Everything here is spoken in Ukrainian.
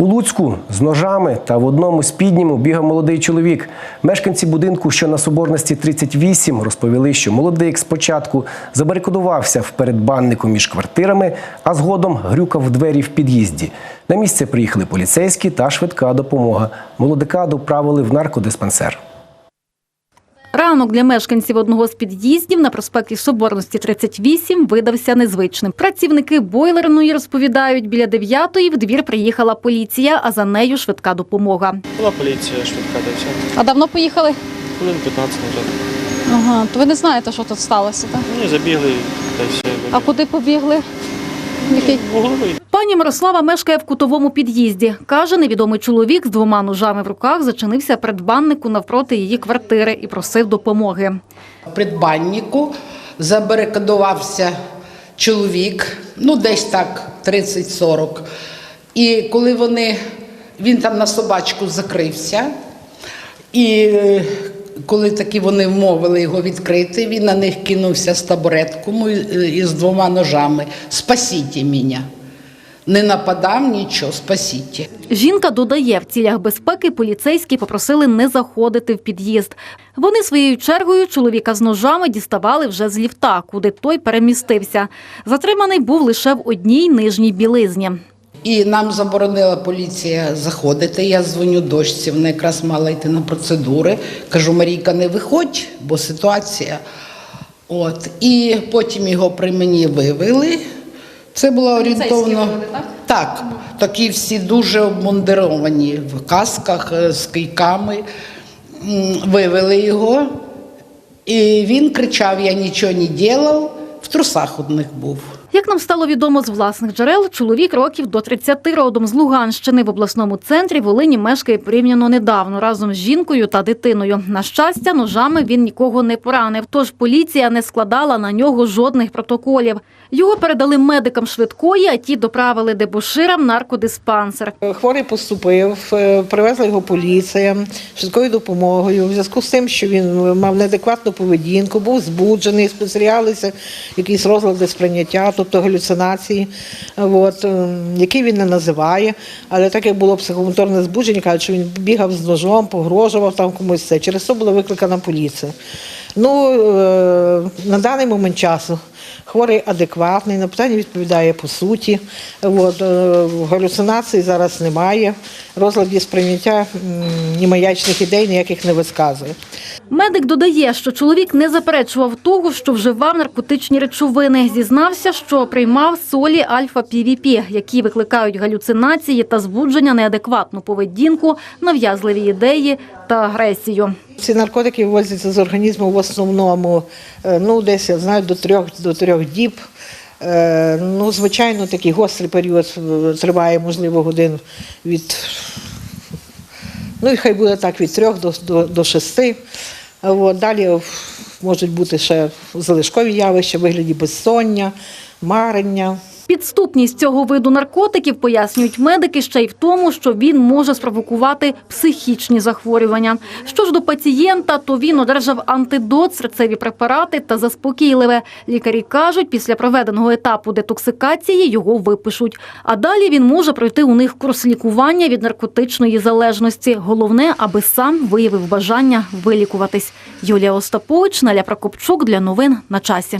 У Луцьку з ножами та в одному з підніму бігав молодий чоловік. Мешканці будинку, що на Соборності 38, розповіли, що молодик спочатку забарикадувався в передбаннику між квартирами, а згодом грюкав двері в під'їзді. На місце приїхали поліцейські та швидка допомога. Молодика доправили в наркодиспансер. Ранок для мешканців одного з під'їздів на проспекті Соборності 38 видався незвичним. Працівники бойлерної розповідають, біля дев'ятої в двір приїхала поліція, а за нею швидка допомога. Була поліція швидка, все. А давно поїхали? Хвилин 15 назад. Ага, то ви не знаєте, що тут сталося, так? Ну і забігли, та й все. А куди побігли? Який? Вугловий. Пані Мирослава мешкає в кутовому під'їзді. Каже, невідомий чоловік з двома ножами в руках зачинився перед баннику навпроти її квартири і просив допомоги. Придбаннику забарикадувався чоловік, ну десь так 30-40. І коли вони, він там на собачку закрився, і е, коли таки вони вмовили його відкрити, він на них кинувся з табуретком і, і з двома ножами. Спасіть мене. Не нападав нічого, спасіть. Жінка додає, в цілях безпеки поліцейські попросили не заходити в під'їзд. Вони своєю чергою чоловіка з ножами діставали вже з ліфта, куди той перемістився. Затриманий був лише в одній нижній білизні. І нам заборонила поліція заходити. Я дзвоню дочці, вона якраз мала йти на процедури. Кажу, Марійка, не виходь, бо ситуація. От. І потім його при мені вивели. Це було орієнтовно. так? Так, такі всі дуже обмундировані в касках е, з кийками. Вивели його. І він кричав: Я нічого не робив, в трусах одних був. Як нам стало відомо з власних джерел, чоловік років до 30 родом з Луганщини в обласному центрі Волині мешкає порівняно недавно разом з жінкою та дитиною. На щастя, ножами він нікого не поранив, тож поліція не складала на нього жодних протоколів. Його передали медикам швидкої, а ті доправили дебоширам наркодиспансер. Хворий поступив, е, привезла його поліція швидкою допомогою. В зв'язку з тим, що він мав неадекватну поведінку, був збуджений, спостерігалися якісь розлади сприйняття, тобто галюцинації, от, е, які він не називає. Але так як було психомоторне збудження, кажуть, що він бігав з ножом, погрожував там комусь це. Через це була викликана поліція. Ну, е, на даний момент часу хворий адекватний, на питання відповідає по суті. От, е, галюцинацій зараз немає. Розладів сприйняття м, ні маячних ідей ніяких не висказує. Медик додає, що чоловік не заперечував того, що вживав наркотичні речовини. Зізнався, що приймав солі альфа-півіпі, які викликають галюцинації та збудження, неадекватну поведінку, нав'язливі ідеї та агресію. Ці наркотики вивозяться з організму в основному е, ну, десь я знаю, до трьох, до трьох діб. Е, Ну, звичайно, такий гострий період е, триває, можливо, годин від, ну хай буде так, від трьох до, до, до шести. От, далі можуть бути ще залишкові явища вигляді безсоння, марення. Підступність цього виду наркотиків, пояснюють медики, ще й в тому, що він може спровокувати психічні захворювання. Що ж до пацієнта, то він одержав антидот, серцеві препарати та заспокійливе. Лікарі кажуть, після проведеного етапу детоксикації його випишуть. А далі він може пройти у них курс лікування від наркотичної залежності. Головне, аби сам виявив бажання вилікуватись. Юлія Остапович, Наля Прокопчук для новин на часі.